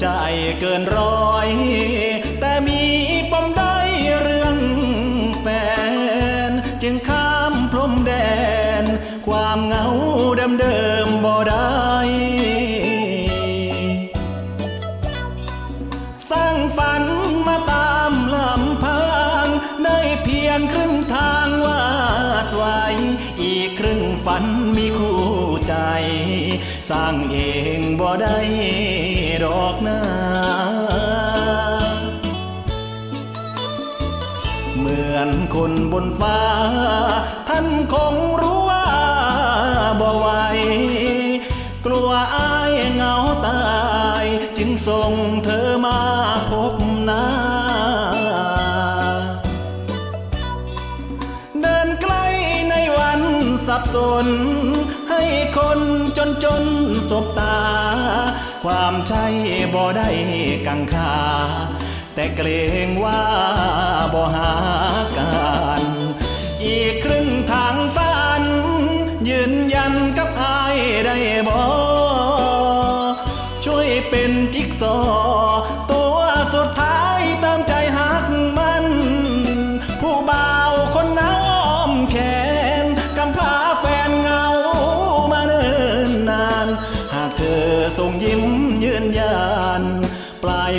ใจเกินร้อย แต่มีปมได้เรื่องแฟน จึงข้ามพรมแดน ความเหงาเดิมๆบ่ได้สร้างฝันมาตามลำพัง ได้เพียงครึ่งทางวาดไว้ อีกครึ่งฝันมีคู่ใจ สร้างเองบ่ได้ ดอกนาเหมือนคนบนฟ้า ท่านคงรู้ว่าบ่ไหวกลัวอายเงาตาย จึงส่งเธอมาพบหน้า เดินใกล้ในวันสับสน ให้คนจนจนสบตา ความใช่บ่ได้กังขาแต่เกรงว่าบ่หาการอีกครึ่งทางฝัน ยืนยันกับอายได้บ่ช่วยเป็นจิ๊กซอ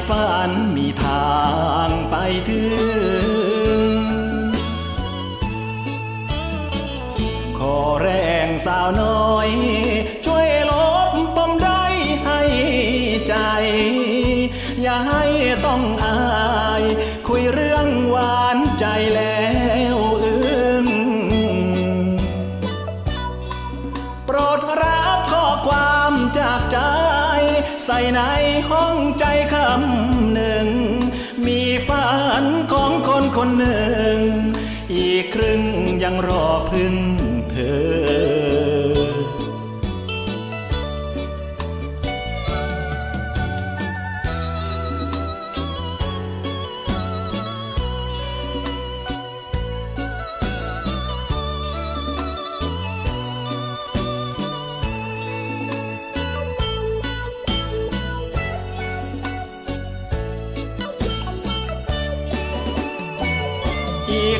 ฝันมีทางไปถึง ขอแรงสาวน้อย ช่วยลบปมได้ให้ใจ อย่าให้ต้องอาย คุยเรื่องหวานใจแล้ว ใส่ในห้องใจคำหนึ่ง มีฝันของคนคนหนึ่ง อีกครึ่งยังรอพึ่งเธอ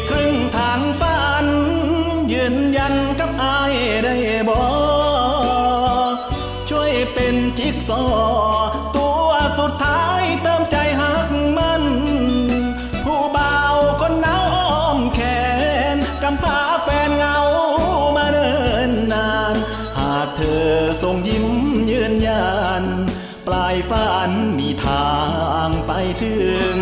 ครึ่งทางฝัน ยืนยันกับอายได้บ่ช่วยเป็นจิ๊กซอ ตัวสุดท้ายเติมใจหักมัน ผู้เบาคนหนาวอ้อมแขนกำพาแฟนเงามาเนิ่นนาน หากเธอส่งยิ้มยืนยัน ปลายฝันมีทางไปถึง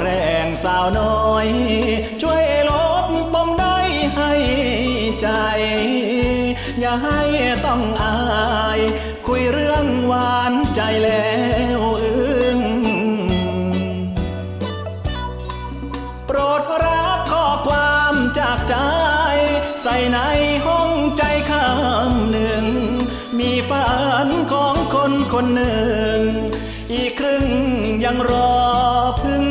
แรงสาวน้อย ช่วยลบปมได้อยให้ใจ อย่าให้ต้องอาย คุยเรื่องหวานใจแล้วอึ้งโปรดรับข้อความจากใจ ใส่ในห้องใจคำหนึ่ง มีฝันของคนคนหนึ่ง อีกครึ่งยังรอพึ่ง